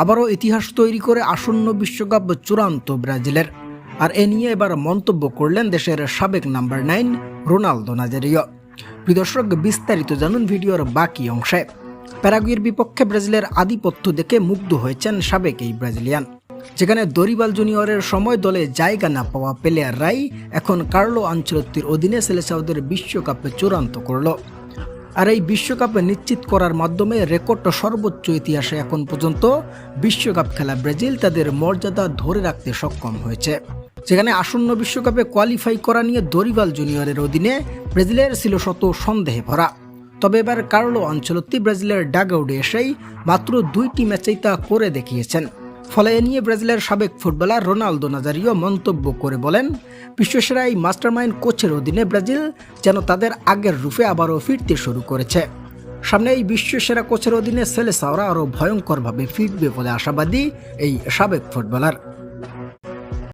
আবারও ইতিহাস তৈরি করে আসন্ন বিশ্বকাপ চূড়ান্ত ব্রাজিলের। আর এ নিয়ে এবার মন্তব্য করলেন দেশের সাবেক নাম্বার নাইন রোনালদো নাজারিও। প্রিদর্শক বিস্তারিত জানুন ভিডিওর বাকি অংশে। প্যারাগুয়ের বিপক্ষে ব্রাজিলের আধিপত্য দেখে মুগ্ধ হয়েছেন সাবেক এই ব্রাজিলিয়ান। যেখানে দরিবাল জুনিয়রের সময় দলে জায়গা না পাওয়া প্লেয়াররাই এখন কার্লো আঞ্চলত্তির অধীনে সেলেসাউদের বিশ্বকাপে চূড়ান্ত করল। আর এই বিশ্বকাপে নিশ্চিত করার মাধ্যমে রেকর্ড সর্বোচ্চ ইতিহাসে এখন পর্যন্ত বিশ্বকাপ খেলা ব্রাজিল তাদের মর্যাদা ধরে রাখতে সক্ষম হয়েছে। যেখানে আসন্ন বিশ্বকাপে কোয়ালিফাই করা নিয়ে দরিবাল জুনিয়রের অধীনে ব্রাজিলের ছিল শত সন্দেহে ভরা। তবে এবার কার্লো আঞ্চলত্তি ব্রাজিলের ডাগআউটে এসেই মাত্র দুইটি ম্যাচেই তা করে দেখিয়েছেন। ফলে এ নিয়ে ব্রাজিলের সাবেক ফুটবলার রোনালদো নাজারিও মন্তব্য করে বলেন বিশ্বসেরা এই মাস্টারমাইন্ড কোচের অধীনে ব্রাজিল যেন তাদের আগের রূপে আবারও ফিরতে শুরু করেছে। সামনে এই বিশ্বসেরা কোচের অধীনে সেলেসাওরা আরও ভয়ঙ্করভাবে ফিরবে বলে আশাবাদী এই সাবেক ফুটবলার।